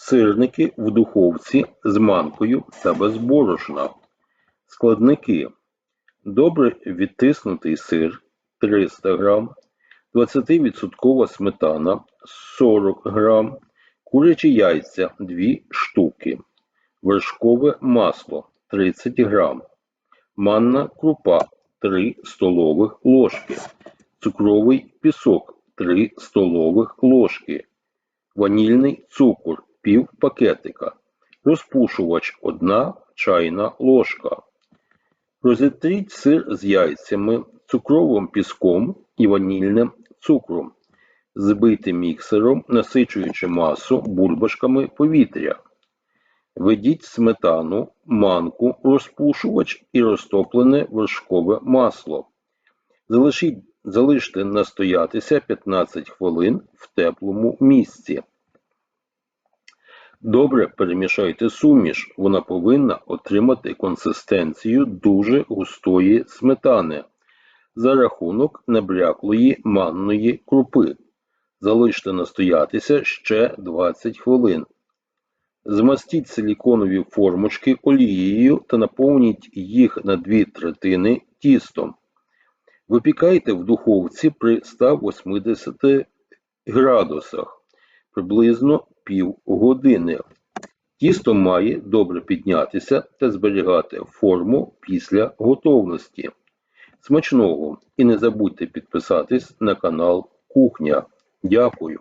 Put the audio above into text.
Сирники в духовці з манкою та без борошна. Складники. Добре відтиснутий сир 300 г, 20% сметана 40 г, курячі яйця 2 штуки, вершкове масло 30 г, манна крупа 3 столових ложки, цукровий пісок 3 столових ложки, ванільний цукор пів пакетика, розпушувач 1 чайна ложка. Розітріть сир з яйцями, цукровим піском і ванільним цукром. Збийте міксером, насичуючи масу бульбашками повітря. Введіть сметану, манку, розпушувач і розтоплене вершкове масло. Залишіть, залиште настоятися 15 хвилин в теплому місці. Добре перемішайте суміш, вона повинна отримати консистенцію дуже густої сметани за рахунок набряклої манної крупи. Залиште настоятися ще 20 хвилин. Змастіть силіконові формочки олією та наповніть їх на дві третини тістом. Випікайте в духовці при 180 градусах приблизно пів години. Тісто має добре піднятися та зберігати форму після готовності. Смачного! І не забудьте підписатись на канал Кухня. Дякую!